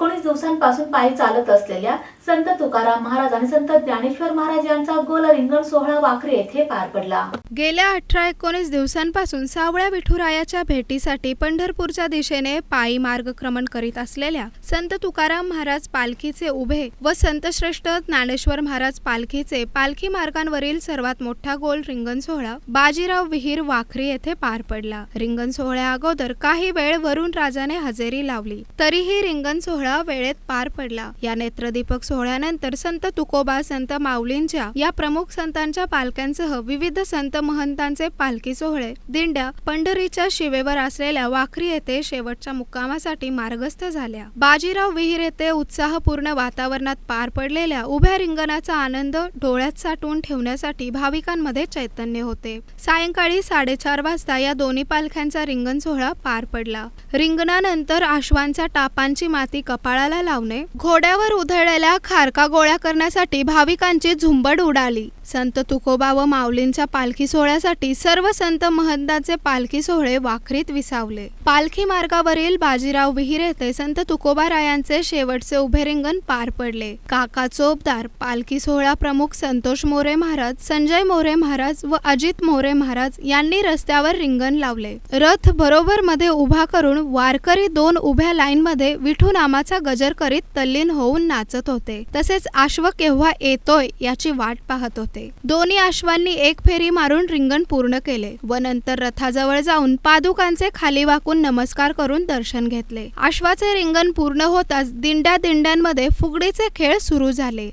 con एकोणीस दिवसांपासून पायी चालत असलेल्या संत तुकाराम महाराज आणि संत ज्ञानेश्वर महाराज यांचा गोल रिंगण सोहळा वाखरी येथे पार पडला. गेल्या अठरा एकोणीस दिवसांपासून सावळ्या विठुरायाच्या भेटीसाठी पंढरपूरच्या दिशेने पायी मार्गक्रमण करीत असलेल्या संत तुकाराम महाराज पालखीचे उभे व संतश्रेष्ठ ज्ञानेश्वर महाराज पालखीचे पालखी मार्गांवरील सर्वात मोठा गोल रिंगण सोहळा बाजीराव विहीर वाखरी येथे पार पडला. रिंगण सोहळ्या अगोदर काही वेळ वरुण राजाने हजेरी लावली. तरीही रिंगण सोहळा वेळेत पार पडला. या नेत्रदीपक सोहळ्यानंतर संत तुकोबा संत माऊलींच्या या प्रमुख संतांच्या पालख्यांसह विविध संत महंतांचे पालखी सोहळे दिंड्या पंढरीच्या शिवेवर असलेल्या वाखरी येथे शेवटच्या मुक्कामासाठी मार्गस्थ झाल्या. बाजीराव विहीर येथे उत्साहपूर्ण वातावरणात पार पडलेल्या उभ्या रिंगणाचा आनंद डोळ्यात साठवून ठेवण्यासाठी भाविकांमध्ये चैतन्य होते. सायंकाळी साडेचार वाजता या दोन्ही पालख्यांचा रिंगण सोहळा पार पडला. रिंगणानंतर आश्वांचा टापांची माती कपाळ कपाळाला लावणे घोड्यावर उधळलेल्या खारका गोळ्या करण्यासाठी भाविकांची झुंबड उडाली. संत तुकोबा व माऊलींच्या पालखी सोहळ्यासाठी सर्व संत महंतांचे पालखी सोहळे वाखरीत विसावले. पालखी मार्गावरील बाजीराव विहीर येथे संत तुकोबा रायांचे शेवटचे उभे रिंगण पार पडले. काका चोपदार पालखी सोहळा प्रमुख संतोष मोरे महाराज संजय मोरे महाराज व अजित मोरे महाराज यांनी रस्त्यावर रिंगण लावले. रथ बरोबर मध्ये उभा करून वारकरी दोन उभ्या लाईन मध्ये विठू नामाचा गजर करीत तल्लीन होऊन नाचत होते. तसेच आश्व केव्हा येतोय याची वाट पाहत होते. होते. दोन्ही अश्वांनी एक फेरी मारून रिंगण पूर्ण केले व नंतर रथाजवळ जाऊन पादुकांचे खाली वाकून नमस्कार करून दर्शन घेतले. अश्वाचे रिंगण पूर्ण होताच दिंड्या दिंड्यांमध्ये फुगडीचे खेळ सुरू झाले.